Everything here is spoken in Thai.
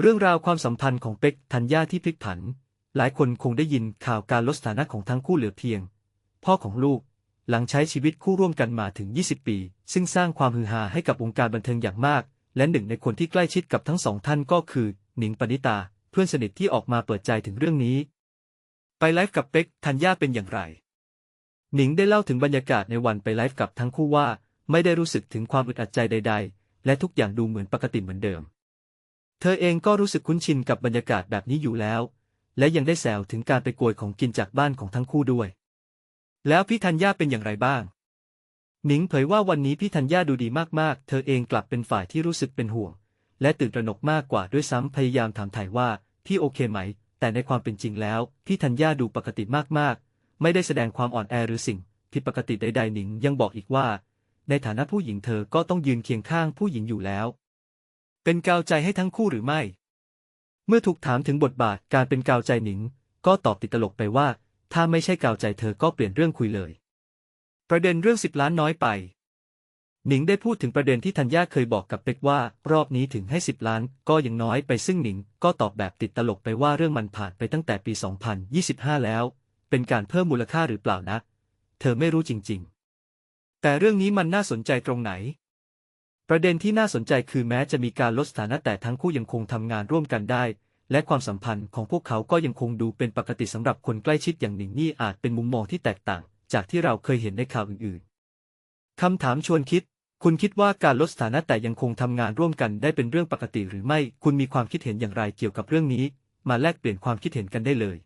เรื่องราวความสัมพันธ์ของเป็กธัญญาที่พลิกผัน หลายคนคงได้ยินข่าวการลดสถานะของทั้งคู่เหลือเพียง พ่อของลูกหลังใช้ชีวิตคู่ร่วมกันมาถึง 20 ปี ซึ่งสร้างความฮือฮาให้กับวงการบันเทิงอย่างมาก และหนึ่งในคนที่ใกล้ชิดกับทั้งสองท่านก็คือ หนิงปณิตา เพื่อนสนิทที่ออกมาเปิดใจถึงเรื่องนี้ ไปไลฟ์กับเป็กธัญญาเป็นอย่างไร หนิงได้เล่าถึงบรรยากาศในวันไปไลฟ์กับทั้งคู่ว่า ไม่ได้รู้สึกถึงความอึดอัดใจใด ๆ และทุกอย่างดูเหมือนปกติเหมือนเดิม เธอเองก็รู้สึกคุ้นชินกับบรรยากาศแบบนี้อยู่แล้ว และยังได้แซวถึงการไปโกยของกินจากบ้านของทั้งคู่ด้วย แล้วพี่ธัญญาเป็นอย่างไรบ้าง หนิงเผยว่าวันนี้พี่ธัญญาดูดีมากๆ เธอเองกลับเป็นฝ่ายที่รู้สึกเป็นห่วง และตื่นตระหนกมากกว่าด้วยซ้ำพยายามถามถ่ายว่าพี่โอเคไหม แต่ในความเป็นจริงแล้ว พี่ธัญญาดูปกติมากๆ ไม่ได้แสดงความอ่อนแอหรือสิ่งผิดปกติใดๆหนิงยังบอกอีกว่า ในฐานะผู้หญิงเธอก็ต้องยืนเคียงข้างผู้หญิงอยู่แล้ว เป็นกาวใจให้ทั้งคู่หรือไม่ เมื่อถูกถามถึงบทบาทการเป็นกาวใจหนิง ก็ตอบติดตลกไปว่า ถ้าไม่ใช่กาวใจเธอก็เปลี่ยนเรื่องคุยเลย ประเด็นเรื่องสิบล้านน้อยไป หนิงได้พูดถึงประเด็นที่ธัญญาเคยบอกกับเป็กว่า รอบนี้ถึงให้สิบล้าน ก็ยังน้อยไปซึ่งหนิง ก็ตอบแบบติดตลกไปว่าเรื่องมันผ่านไปตั้งแต่ปี 2025 แล้ว เป็นการเพิ่มมูลค่าหรือเปล่านะ เธอไม่รู้จริง ๆ แต่เรื่องนี้มันน่าสนใจตรงไหน ประเด็นที่น่าสนใจคือแม้จะมีการลดสถานะแต่ทั้งคู่ยังคงทำงานร่วมกันได้ และความสัมพันธ์ของพวกเขาก็ยังคงดูเป็นปกติสำหรับคนใกล้ชิดอย่างหนิงนี่อาจเป็นมุมมองที่แตกต่าง จากที่เราเคยเห็นในข่าวอื่นๆคำถามชวนคิด คุณคิดว่าการลดสถานะแต่ยังคงทำงานร่วมกันได้เป็นเรื่องปกติหรือไม่ คุณมีความคิดเห็นอย่างไรเกี่ยวกับเรื่องนี้ มาแลกเปลี่ยนความคิดเห็นกันได้เลย